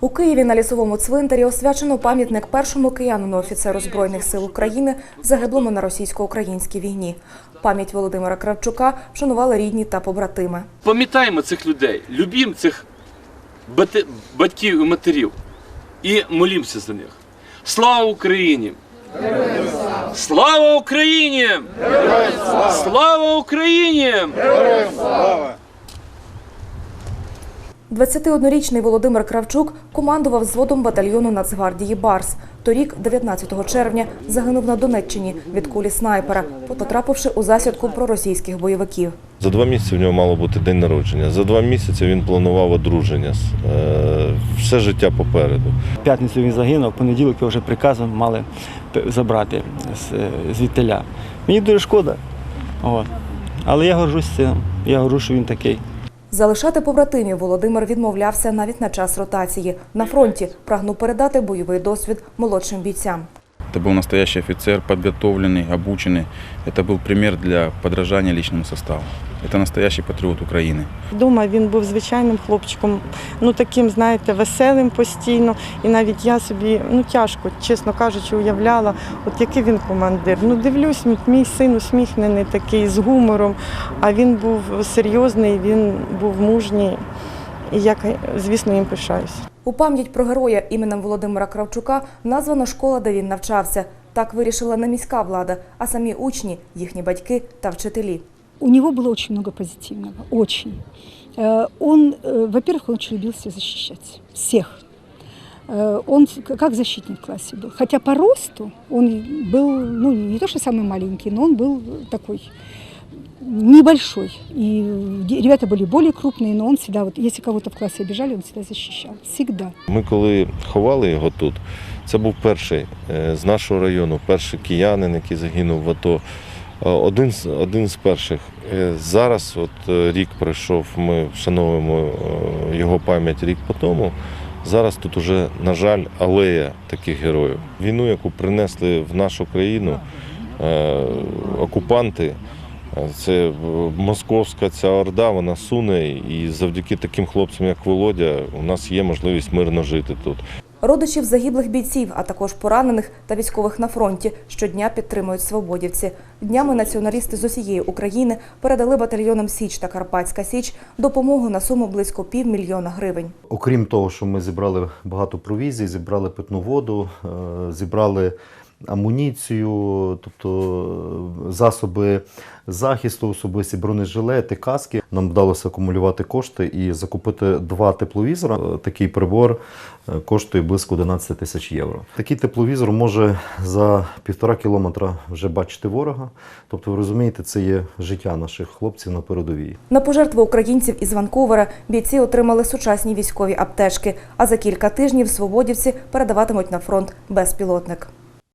У Києві на лісовому цвинтарі освячено пам'ятник першому киянину офіцеру Збройних сил України, загиблому на російсько-українській війні. Пам'ять Володимира Кравчука вшанували рідні та побратими. Пам'ятаємо цих людей, любімо цих батьків і матерів і молімося за них. Слава Україні! Слава Україні! Слава Україні! 21-річний Володимир Кравчук командував взводом батальйону Нацгвардії Барс. Торік, 19 червня, загинув на Донеччині від кулі снайпера, потрапивши у засідку проросійських бойовиків. За два місяці в нього мало бути день народження. За два місяці він планував одруження. Е, Все життя попереду. В п'ятницю він загинув, в понеділок його вже приказом мали забрати з, звідтиля. Мені дуже шкода. От. Але я горжусь цим. Я горжусь, що він такий. Залишати побратимів Володимир відмовлявся навіть на час ротації. На фронті прагнув передати бойовий досвід молодшим бійцям. Это был настоящий офицер, подготовленный, обученный. Это был пример для подражания личному составу. Это настоящий патриот Украины. Дома він був звичайним хлопчиком, ну таким, знаєте, веселим постійно. І навіть я собі ну тяжко, чесно кажучи, уявляла, от який він командир. Ну дивлюсь, мій- мій син усміхнений, такий з гумором. А він був серйозний, він був мужній. І я, звісно, їм пишаюсь. У пам'ять про героя іменем Володимира Кравчука названа школа, де він навчався. Так вирішила не міська влада, а самі учні, їхні батьки та вчителі. У него было очень много позитивного, очень. Э, Он, э, во-первых, он очень любил всех защищать, всех. Э, Он с- как защитник в классе был. Хотя по росту он был, ну, не то что самый маленький, но он был такой небольшой. И де- ребята были более крупные, но он всегда, вот если кого-то в классе обижали, он всегда защищал. Всегда. Ми коли ховали його тут, це був перший е, з нашого району, перший киянин, який загинув в АТО. Е, Один з, один з перших. Е, Зараз, от е, рік пройшов, ми вшановуємо е, його пам'ять рік по тому. Зараз тут уже, на жаль, алея таких героїв. Війну, яку принесли в нашу країну е, окупанти, е, це е, московська ця орда, вона суне, і завдяки таким хлопцям, як Володя, у нас є можливість мирно жити тут. Родичів загиблих бійців, а також поранених та військових на фронті щодня підтримують свободівці. Днями націоналісти з усієї України передали батальйонам Січ та Карпатська Січ допомогу на суму близько півмільйона гривень. Окрім того, що ми зібрали багато провізій, зібрали питну воду, е, зібрали амуніцію, тобто е, засоби захисту, особисті бронежилети, каски. Нам вдалося акумулювати кошти і закупити два тепловізора. Е, Такий прибор е, коштує близько 11 тисяч євро. Такий тепловізор може за півтора кілометра вже бачити ворога. Тобто, ви розумієте, це є життя наших хлопців на передовій. На пожертви українців із Ванкувера бійці отримали сучасні військові аптечки, а за кілька тижнів свободівці передаватимуть на фронт безпілотник.